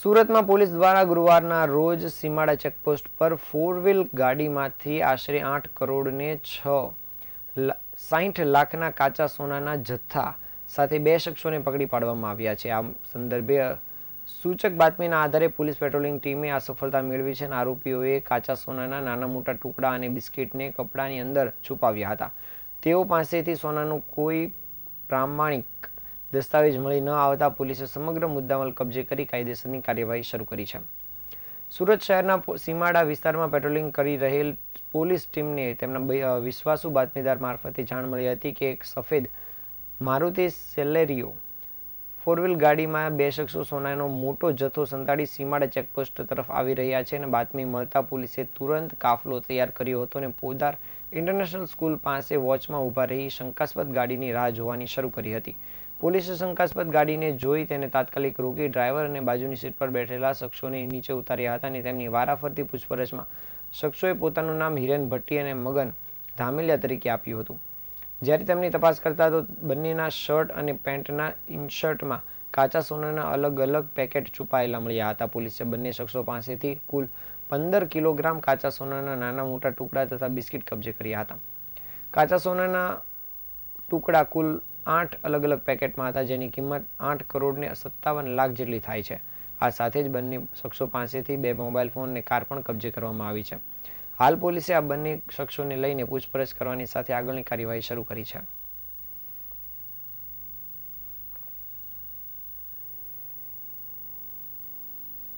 સુરતમાં પોલીસ દ્વારા ગુરુવારના રોજ સીમાડા ચેકપોસ્ટ પર ફોર વ્હીલ ગાડીમાંથી આશરે આઠ કરોડને છ સાહીઠ લાખના કાચા સોનાના જથ્થા સાથે બે શખ્સોને પકડી પાડવામાં આવ્યા છે. આ સંદર્ભે સૂચક બાતમીના આધારે પોલીસ પેટ્રોલિંગ ટીમે આ સફળતા મેળવી છે અને આરોપીઓએ કાચા સોનાના નાના મોટા ટુકડા અને બિસ્કિટને કપડાની અંદર છુપાવ્યા હતા. તેઓ પાસેથી સોનાનું કોઈ પ્રામાણિક દસ્તાવેજ મળી ન આવતા પોલીસે સમગ્ર મુદ્દામાલ કબજે કરી કાયદેસરની કાર્યવાહી શરૂ કરી છે. સુરત શહેરના સીમાડા વિસ્તારમાં પેટ્રોલિંગ કરી રહેલ પોલીસ ટીમને તેમના વિશ્વાસુ બાતમીદાર મારફતે જાણ મળી હતી કે એક સફેદ મારુતિ સેલેરિયો ફોર વ્હીલ ગાડીમાં બે શખ્સો સોનાનો મોટો જથ્થો સંતાડી સીમાડા ચેકપોસ્ટ તરફ આવી રહ્યા છે અને બાતમી મળતા પોલીસે તુરંત કાફલો તૈયાર કર્યો હતો અને પોદાર ઇન્ટરનેશનલ સ્કૂલ પાસે વોચમાં ઊભા રહી શંકાસ્પદ ગાડીની રાહ જોવાની શરૂ કરી હતી. પોલીસે શંકાસ્પદ ગાડીને જોઈ તેને તાત્કાલિક રોકી ડ્રાઈવર અને બાજુની સીટ પર બેઠેલા શખ્સોને નીચે ઉતાર્યા હતા અને તેમની વારાફરતી પૂછપરછમાં શખ્સોએ પોતાનું નામ હિરેન ભટ્ટી અને મગન ધામેલિયા તરીકે આપ્યું હતું. જ્યારે તેમની તપાસ કરતા તો બંનેના શર્ટ અને પેન્ટના ઇન્શર્ટમાં કાચા સોનાના અલગ અલગ પેકેટ છુપાયેલા મળ્યા હતા. પોલીસે બંને શખ્સો પાસેથી કુલ પંદર કિલોગ્રામ કાચા સોનાના નાના મોટા ટુકડા તથા બિસ્કિટ કબજે કર્યા હતા. કાચા સોનાના ટુકડા કુલ આઠ અલગ અલગ પેકેટમાં હતા, જેની કિંમત આઠ કરોડને સત્તાવન લાખ જેટલી થાય છે. આ સાથે જ બંને શખ્સો પાસેથી બે મોબાઈલ ફોન અને કાર પણ કબજે કરવામાં આવી છે. હાલ પોલીસે આ બંને શખ્સોને લઈને પૂછપરછ કરવાની સાથે આગળની કાર્યવાહી શરૂ કરી છે.